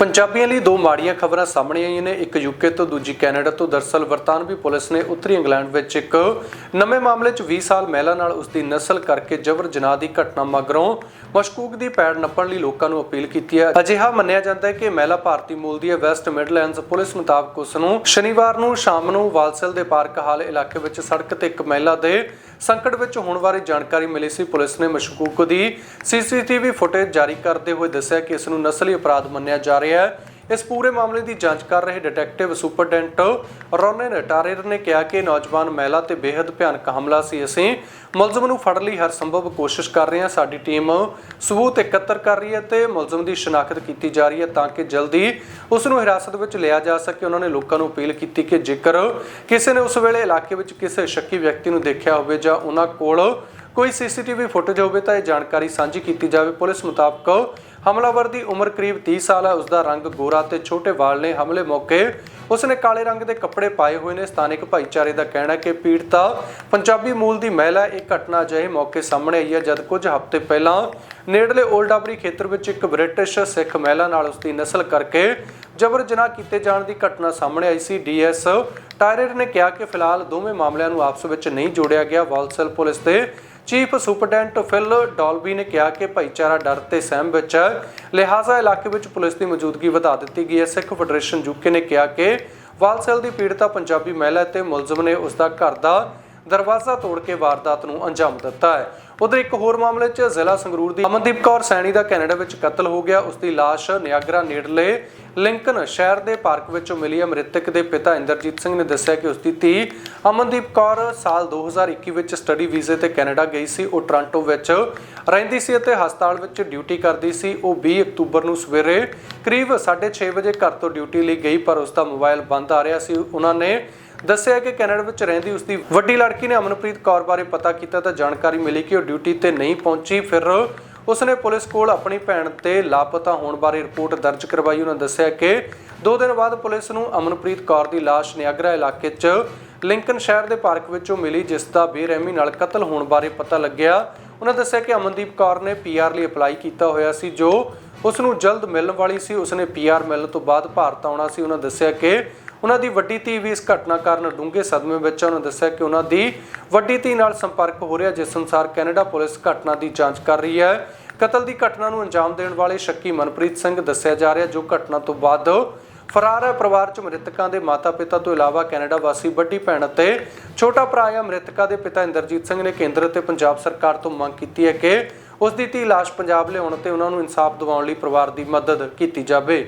ਪੰਜਾਬੀਆਂ ਲਈ ਦੋ ਮਾੜੀਆਂ ਖਬਰਾਂ ਸਾਹਮਣੇ ਆਈਆਂ ਨੇ, ਇੱਕ ਯੂਕੇ ਤੋਂ, ਦੂਜੀ ਕੈਨੇਡਾ ਤੋਂ। ਦਰਸਲ ਬਰਤਾਨਵੀ ਪੁਲਿਸ ਨੇ ਉੱਤਰੀ ਇੰਗਲੈਂਡ ਵਿੱਚ ਇੱਕ ਨਵੇਂ ਮਾਮਲੇ 'ਚ 20 ਸਾਲ ਮਹਿਲਾ ਨਾਲ ਉਸ ਦੀ ਨਸਲ ਕਰਕੇ ਜਬਰ ਜਨਾਹ ਦੀ ਘਟਨਾ ਮਗਰੋਂ ਮਸ਼ਕੂਕ ਦੀ ਪੈੜ ਨੱਪਣ ਲਈ ਲੋਕਾਂ ਨੂੰ ਅਪੀਲ ਕੀਤੀ ਹੈ। ਅਜਿਹਾ ਮੰਨਿਆ ਜਾਂਦਾ ਹੈ ਕਿ ਮਹਿਲਾ ਭਾਰਤੀ ਮੂਲ ਦੀ ਹੈ। ਵੈਸਟ ਮਿਡਲੈਂਡਸ ਪੁਲਿਸ ਮੁਤਾਬਕ ਉਸ ਨੂੰ ਸ਼ਨੀਵਾਰ ਨੂੰ ਸ਼ਾਮ ਨੂੰ ਵਾਲਸਲ ਦੇ ਪਾਰਕ ਹਾਲ ਇਲਾਕੇ ਵਿੱਚ ਸੜਕ ਤੇ ਇੱਕ ਮਹਿਲਾ ਦੇ ਸੰਕਟ ਵਿੱਚ ਹੋਣ ਬਾਰੇ ਜਾਣਕਾਰੀ ਮਿਲੀ ਸੀ। ਪੁਲਿਸ ਨੇ ਮਸ਼ਕੂਕ ਦੀ ਸੀਸੀਟੀਵੀ ਫੁਟੇਜ ਜਾਰੀ ਕਰਦੇ ਹੋਏ ਦੱਸਿਆ ਕਿ ਇਸ ਨੂੰ ਨਸਲੀ ਅਪਰਾਧ ਮੰਨਿਆ ਜਾ ਰਿਹਾ ਹੈ। ਇਸ ਪੂਰੇ ਮਾਮਲੇ ਦੀ ਜਾਂਚ ਕਰ ਰਹੇ ਡਿਟੈਕਟਿਵ ਸੁਪਰਡੈਂਟ ਰੋਨਨ ਟਾਰੇਰ ਨੇ ਕਿਹਾ ਕਿ ਨੌਜਵਾਨ ਮਹਿਲਾ ਤੇ ਬੇहद ਭਿਆਨਕ ਹਮਲਾ ਸੀ। ਅਸੀਂ ਮੁਲਜ਼ਮ ਨੂੰ ਫੜਨ ਲਈ, ਹਰ ਸੰਭਵ ਕੋਸ਼ਿਸ਼ ਕਰ ਰਹੇ ਹਾਂ। ਸਾਡੀ ਟੀਮ ਸਬੂਤ ਇਕੱਤਰ ਕਰ ਰਹੀ ਹੈ ਤੇ ਮੁਲਜ਼ਮ ਦੀ ਸ਼ਨਾਖਤ ਕੀਤੀ ਜਾ ਰਹੀ ਹੈ ਤਾਂ ਕਿ ਜਲਦੀ ਉਸ ਨੂੰ ਹਿਰਾਸਤ ਵਿੱਚ ਲਿਆ ਜਾ ਸਕੇ। ਉਹਨਾਂ ਨੇ ਲੋਕਾਂ ਨੂੰ ਅਪੀਲ ਕੀਤੀ ਕਿ ਜੇਕਰ ਕਿਸੇ ਨੇ ਉਸ ਵੇਲੇ ਇਲਾਕੇ ਵਿੱਚ ਕਿਸੇ ਸ਼ੱਕੀ ਵਿਅਕਤੀ ਨੂੰ ਦੇਖਿਆ ਹੋਵੇ ਜਾਂ ਉਹਨਾਂ ਕੋਲ ਕੋਈ ਸੀਸੀਟੀਵੀ ਫੁਟੇਜ ਹੋਵੇ ਤਾਂ ਇਹ ਜਾਣਕਾਰੀ ਸਾਂਝੀ ਕੀਤੀ ਜਾਵੇ। ਪੁਲਿਸ ਮੁਤਾਬਕ ਹਮਲਾਵਰ ਦੀ ਉਮਰ ਕਰੀਬ 30 ਸਾਲ ਹੈ। ਉਸ ਦਾ ਰੰਗ ਗੋਰਾ ਤੇ ਛੋਟੇ ਵਾਲ ਨੇ ਹਮਲੇ ਮੌਕੇ ਉਸਨੇ ਕਾਲੇ ਰੰਗ ਦੇ ਕੱਪੜੇ ਪਾਏ ਹੋਏ ਨੇ। ਸਥਾਨਕ ਭਾਈਚਾਰੇ ਦਾ ਕਹਿਣਾ ਹੈ ਕਿ ਪੀੜਤਾ ਪੰਜਾਬੀ ਮੂਲ ਦੀ ਮਹਿਲਾ ਇਹ ਘਟਨਾ ਅਜਿਹੇ ਮੌਕੇ ਸਾਹਮਣੇ ਆਈ ਹੈ, ਜਦ ਕੁਝ ਹਫ਼ਤੇ ਪਹਿਲਾਂ ਨੇੜਲੇ ਓਲਡਾਬਰੀ ਖੇਤਰ ਵਿੱਚ ਇੱਕ ਬ੍ਰਿਟਿਸ਼ ਸਿੱਖ ਮਹਿਲਾ ਨਾਲ ਉਸ ਦੀ ਨਸਲ ਕਰਕੇ ਜਬਰ ਜਨਾਹ ਕੀਤੇ ਜਾਣ ਦੀ ਘਟਨਾ ਸਾਹਮਣੇ ਆਈ ਸੀ। ਡੀਐਸ ਟਾਇਰਰ ਨੇ ਕਿਹਾ ਕਿ ਫਿਲਹਾਲ ਦੋਵੇਂ ਮਾਮਲਿਆਂ ਨੂੰ ਆਪਸ ਵਿੱਚ ਨਹੀਂ ਜੋੜਿਆ ਗਿਆ। ਵਾਲਸਲ ਪੁਲਿਸ ਦੇ ਚੀਫ ਸੁਪਰਡੈਂਟ ਫਿਲ ਡਾਲਬੀ ਨੇ ਕਿਹਾ ਕਿ ਭਾਈਚਾਰਾ ਡਰ ਤੇ ਸਹਿਮ ਵਿੱਚ ਹੈ। ਲਿਹਾਜ਼ਾ ਇਲਾਕੇ ਵਿੱਚ ਪੁਲਿਸ ਦੀ ਮੌਜੂਦਗੀ ਵਧਾ ਦਿੱਤੀ ਗਈ ਹੈ। ਸਿੱਖ ਫੈਡਰੇਸ਼ਨ ਯੂਕੇ ਨੇ ਕਿਹਾ ਕਿ ਵਾਲਸੈਲ ਦੀ ਪੀੜਤਾ ਪੰਜਾਬੀ ਮਹਿਲਾ ਤੇ ਮੁਲਜ਼ਮ ਨੇ ਉਸ ਦਾ ਘਰ ਦਾ ਦਰਵਾਜ਼ਾ ਤੋੜ ਕੇ ਵਾਰਦਾਤ ਨੂੰ ਅੰਜਾਮ ਦਿੱਤਾ ਹੈ। ਉਧਰ ਇੱਕ ਹੋਰ ਮਾਮਲੇ 'ਚ ਜ਼ਿਲ੍ਹਾ ਸੰਗਰੂਰ ਦੀ ਅਮਨਦੀਪ ਕੌਰ ਸੈਣੀ ਦਾ ਕੈਨੇਡਾ ਵਿੱਚ ਕਤਲ ਹੋ ਗਿਆ। ਉਸ ਦੀ ਲਾਸ਼ ਨਿਆਗਰਾ ਨੇੜਲੇ ਲਿੰਕਨ ਸ਼ਹਿਰ ਦੇ ਪਾਰਕ ਵਿੱਚੋਂ ਮਿਲੀ ਹੈ। ਮ੍ਰਿਤਕ ਦੇ ਪਿਤਾ ਇੰਦਰਜੀਤ ਸਿੰਘ ਨੇ ਦੱਸਿਆ ਕਿ ਉਸ ਦੀ ਧੀ ਅਮਨਦੀਪ ਕੌਰ ਸਾਲ 2021 ਵਿੱਚ ਸਟੱਡੀ ਵੀਜ਼ੇ ਤੇ ਕੈਨੇਡਾ ਗਈ ਸੀ। ਉਹ ਟੋਰਾਂਟੋ ਵਿੱਚ ਰਹਿੰਦੀ ਸੀ ਅਤੇ ਹਸਪਤਾਲ ਵਿੱਚ ਡਿਊਟੀ ਕਰਦੀ ਸੀ। ਉਹ 20 ਅਕਤੂਬਰ ਨੂੰ ਸਵੇਰੇ ਕਰੀਬ 6:30 ਵਜੇ ਘਰ ਤੋਂ ਡਿਊਟੀ ਲਈ ਗਈ, ਪਰ ਉਸ ਦਾ ਮੋਬਾਈਲ ਬੰਦ ਆ ਰਿਹਾ ਸੀ। ਉਹਨਾਂ ਨੇ ਦੱਸਿਆ ਕਿ ਕੈਨੇਡਾ ਵਿੱਚ ਰਹਿੰਦੀ ਉਸ ਦੀ ਵੱਡੀ ਲੜਕੀ ਨੇ ਅਮਨਪ੍ਰੀਤ ਕੌਰ ਬਾਰੇ ਪਤਾ ਕੀਤਾ ਤਾਂ ਜਾਣਕਾਰੀ ਮਿਲੀ ਕਿ ਉਹ ਡਿਊਟੀ ਤੇ ਨਹੀਂ ਪਹੁੰਚੀ। ਫਿਰ ਉਸਨੇ ਪੁਲਿਸ ਕੋਲ ਆਪਣੀ ਭੈਣ ਤੇ ਲਾਪਤਾ ਹੋਣ ਬਾਰੇ ਰਿਪੋਰਟ ਦਰਜ ਕਰਵਾਈ। ਉਹਨਾਂ ਦੱਸਿਆ ਕਿ 2 ਦਿਨ ਬਾਅਦ ਪੁਲਿਸ ਨੂੰ ਅਮਨਪ੍ਰੀਤ ਕੌਰ ਦੀ ਲਾਸ਼ ਨਿਆਗਰਾ ਇਲਾਕੇ 'ਚ ਲਿੰਕਨ ਸ਼ਹਿਰ ਦੇ ਪਾਰਕ ਵਿੱਚੋਂ ਮਿਲੀ, ਜਿਸ ਦਾ ਬੇਰਹਿਮੀ ਨਾਲ ਕਤਲ ਹੋਣ ਬਾਰੇ ਪਤਾ ਲੱਗਿਆ। ਉਹਨਾਂ ਦੱਸਿਆ ਕਿ ਅਮਨਦੀਪ ਕੌਰ ਨੇ ਪੀਆਰ ਲਈ ਅਪਲਾਈ ਕੀਤਾ ਹੋਇਆ ਸੀ, ਜੋ ਉਸ ਨੂੰ ਜਲਦ ਮਿਲਣ ਵਾਲੀ ਸੀ। ਉਸਨੇ ਪੀਆਰ ਮਿਲਣ ਤੋਂ ਬਾਅਦ ਭਾਰਤ ਆਉਣਾ ਸੀ। ਉਹਨਾਂ ਦੱਸਿਆ ਕਿ ਉਹਨਾਂ ਦੀ ਵੱਡੀ ਧੀ ਵੀ ਇਸ ਘਟਨਾ ਕਾਰਨ ਡੂੰਘੇ ਸਦਮੇ ਵਿੱਚ ਉਹਨਾਂ ਦੱਸਿਆ ਕਿ ਉਹਨਾਂ ਦੀ ਵੱਡੀ ਧੀ ਨਾਲ ਸੰਪਰਕ ਹੋ ਰਿਹਾ ਜਿਸ ਅਨੁਸਾਰ ਕੈਨੇਡਾ ਪੁਲਿਸ ਘਟਨਾ ਦੀ ਜਾਂਚ ਕਰ ਰਹੀ ਹੈ। ਕਤਲ ਦੀ ਘਟਨਾ ਨੂੰ ਅੰਜਾਮ ਦੇਣ ਵਾਲੇ ਸ਼ੱਕੀ ਮਨਪ੍ਰੀਤ ਸਿੰਘ ਦੱਸਿਆ ਜਾ ਰਿਹਾ ਜੋ ਘਟਨਾ ਤੋਂ ਬਾਅਦ ਫਰਾਰ ਹੈ। ਪਰਿਵਾਰ ਚ ਮ੍ਰਿਤਕਾਂ ਦੇ ਮਾਤਾ-ਪਿਤਾ ਤੋਂ ਇਲਾਵਾ ਕੈਨੇਡਾ ਵਾਸੀ, ਵੱਡੀ ਭੈਣ ਅਤੇ ਛੋਟਾ ਭਰਾ ਹੈ। ਮ੍ਰਿਤਕਾ ਦੇ ਪਿਤਾ ਇੰਦਰਜੀਤ ਸਿੰਘ ਨੇ ਕੇਂਦਰ ਅਤੇ ਪੰਜਾਬ ਸਰਕਾਰ ਤੋਂ ਮੰਗ ਕੀਤੀ ਹੈ ਕਿ ਉਸ ਦੀ ਧੀ ਲਾਸ਼ ਪੰਜਾਬ ਲਿਆਉਣ ਅਤੇ ਉਹਨਾਂ ਨੂੰ ਇਨਸਾਫ ਦਿਵਾਉਣ ਲਈ ਪਰਿਵਾਰ ਦੀ ਮਦਦ ਕੀਤੀ ਜਾਵੇ।